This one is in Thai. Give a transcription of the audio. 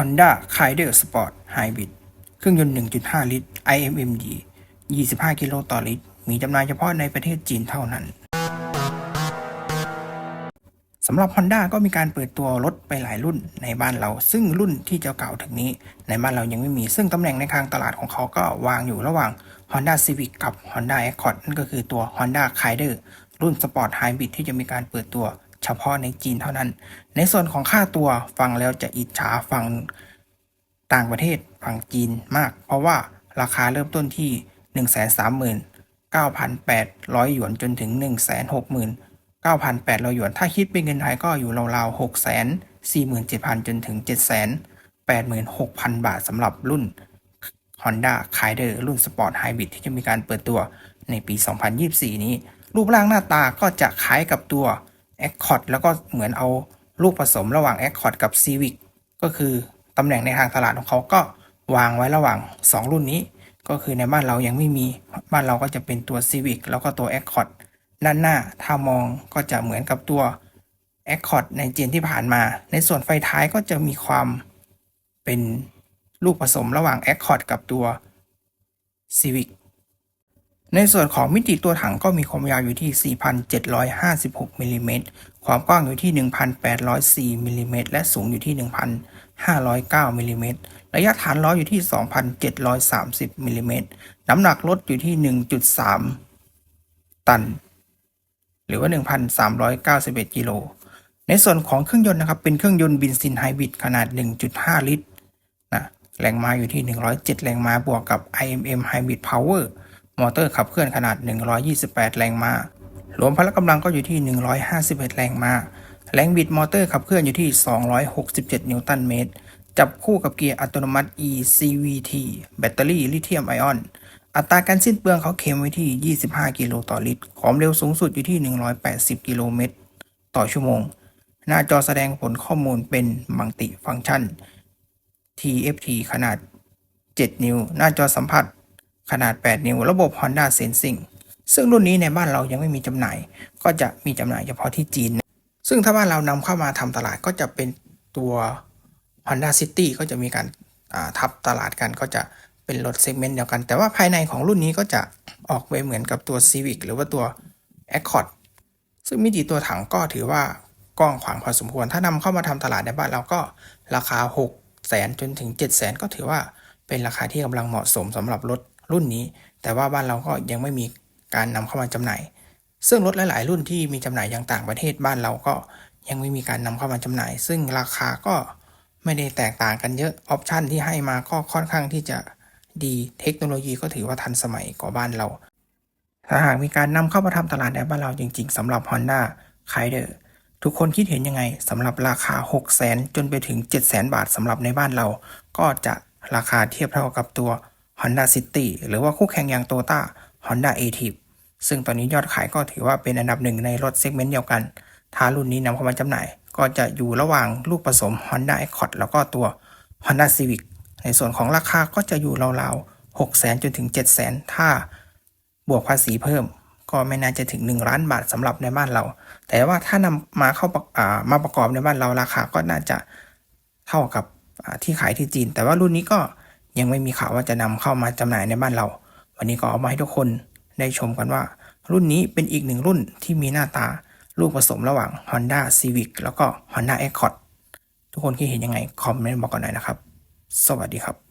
Honda c a i d e r Sport Hybrid เครื่องยนต์ 1.5 ลิตร IMMD 25 กิโลต่อลิตร มีจำหน่ายเฉพาะในประเทศจีนเท่านั้น สำหรับ Honda ก็มีการเปิดตัวรถไปหลายรุ่นในบ้านเรา ซึ่งรุ่นที่จะเก่าถึงนี้ ในบ้านเรายังไม่มี ซึ่งตำแหน่งในทางตลาดของเขาก็วางอยู่ระหว่าง Honda Civic กับ Honda Accord นั่นก็คือตัว Honda c a i d e r รุ่น Sport Hybrid ที่จะมีการเปิดตัว เฉพาะในจีนเท่านั้น ในส่วนของค่าตัวฟังแล้วจะอิจฉาฟังต่างประเทศฝั่งจีนมาก เพราะว่าราคาเริ่มต้นที่ 139,800 หยวนจนถึง 169,800 หยวน ถ้าคิดเป็นเงินไทยก็อยู่ราวๆ 647,000 จนถึง 786,000 บาทสำหรับรุ่น Honda c a i d e r รุ่น Sport Hybrid ที่จะมีการเปิดตัวในปี 2024 นี้ รูปร่างหน้าตาก็จะคล้ายกับตัว Accord แล้วก็เหมือนเอาลูกผสมระหว่าง Accord กับ Civic ก็คือตำแหน่งในทางตลาดของเขาก็วางไว้ระหว่าง 2 รุ่นนี้ ก็คือในบ้านเรายังไม่มีบ้านเราก็จะเป็นตัว Civic แล้วก็ตัว Accord ด้านหน้าถ้ามองก็จะเหมือนกับตัว Accord ในเจนที่ผ่านมา ในส่วนไฟท้ายก็จะมีความเป็นลูกผสมระหว่าง Accord กับตัว Civic ในส่วนของมิติตัวถังก็มีความยาวอยู่ที่ 4,756มิลลิเมตรความกว้างอยู่ที่ 1,804มิลลิเมตรและสูงอยู่ที่ 1,509มิลลิเมตรระยะฐานล้ออยู่ที่ 2,730มิลลิเมตรน้ำหนักรถอยู่ที่ 1.3 ตัน หรือว่า 1,391กิโล ในส่วนของเครื่องยนต์นะครับ เป็นเครื่องยนต์เบนซินไฮบริดขนาด 1.5 ลิตรนะแรงม้าอยู่ที่ 107 แรงม้าบวกกับ IMM Hybrid Power มอเตอร์ขับเคลื่อนขนาด 128 แรงม้ารวมพละกำลังก็อยู่ที่ 151 แรงม้า แรงบิดมอเตอร์ขับเคลื่อนอยู่ที่ 267 นิวตันเมตร จับคู่กับเกียร์อัตโนมัติ eCVT แบตเตอรี่ลิเธียมไอออน อัตราการสิ้นเปลืองเขาเข็มไว้ที่ 25 กิโลต่อลิตร ความเร็วสูงสุดอยู่ที่ 180 กิโลเมตร ต่อชั่วโมง หน้าจอแสดงผลข้อมูลเป็นมัลติฟังก์ชัน TFT ขนาด 7 นิ้ว หน้าจอสัมผัส ขนาด 8 นิ้ว ระบบ Honda Sensing ซึ่งรุ่นนี้ในบ้านเรายังไม่มีจำหน่าย ก็จะมีจำหน่ายเฉพาะที่จีน ซึ่งถ้าบ้านเรานำเข้ามาทำตลาดก็จะเป็นตัว Honda City ก็จะมีการาทับตลาดกันก็จะเป็นรถเซกเมนต์เดียวกัน แต่ว่าภายในของรุ่นนี้ก็จะออกไปเหมือนกับตัว Civic หรือว่าตัว Accord ซึ่งมิติตัวถังก็ถือว่ากว้างขวางพอสมควร ถ้านำเข้ามาทำตลาดในบ้านเราก็ราคา6แสนจนถึง7แสนก็ถือว่าเป็นราคาที่กำลังเหมาะสมสำหรับรถ รุ่นนี้ แต่ว่าบ้านเราก็ยังไม่มีการนำเข้ามาจำหน่าย ซึ่งรถหลาย ๆ รุ่นที่มีจำหน่ายอย่างต่างประเทศบ้านเราก็ยังไม่มีการนำเข้ามาจำหน่าย ซึ่งราคาก็ไม่ได้แตกต่างกันเยอะออปชันที่ให้มาก็ค่อนข้างที่จะดีเทคโนโลยีก็ถือว่าทันสมัยกว่าบ้านเราถ้าหากมีการนำเข้ามาทำตลาดในบ้านเราจริง ๆสำหรับ Honda c a i d e r ทุกคนคิดเห็นยังไงสำหรับราคา 6 0 0 0 0 0 จนไปถึง 7 0 0 0 0 0 บาทสำหรับในบ้านเรา ก็จะราคาเทียบเท่ากับตัว Honda City หรือว่าคู่แข่งอย่าง Toyota Honda a t i v ซึ่งตอนนี้ยอดขายก็ถือว่าเป็นอันดับหนึ่งในรถเซกเมนต์เดียวกัน ถ้ารุ่นนี้นำเข้ามาจำหน่าย ก็จะอยู่ระหว่างลูกผสม Honda Accord แล้วก็ตัว Honda Civic ในส่วนของราคาก็จะอยู่ราวๆ6 0 0 0 0จนถึง 7 0 0 0 0 0ถ้าบวกภาษีเพิ่ม ก็ไม่น่าจะถึง 1 ล้านบาทสำหรับในบ้านเรา แต่ว่าถ้านำมาเข้าประอ่ามาประกอบในบ้านเราราคาก็น่าจะเท่ากับที่ขายที่จีน แต่ว่ารุ่นนี้ก็ ยังไม่มีข่าวว่าจะนำเข้ามาจำหน่ายในบ้านเรา วันนี้ก็เอามาให้ทุกคนได้ชมกันว่า รุ่นนี้เป็นอีกหนึ่งรุ่นที่มีหน้าตาลูกผสมระหว่าง Honda Civic แล้วก็ Honda Accord ทุกคนคิดเห็นยังไง คอมเมนต์บอกกันหน่อยนะครับ สวัสดีครับ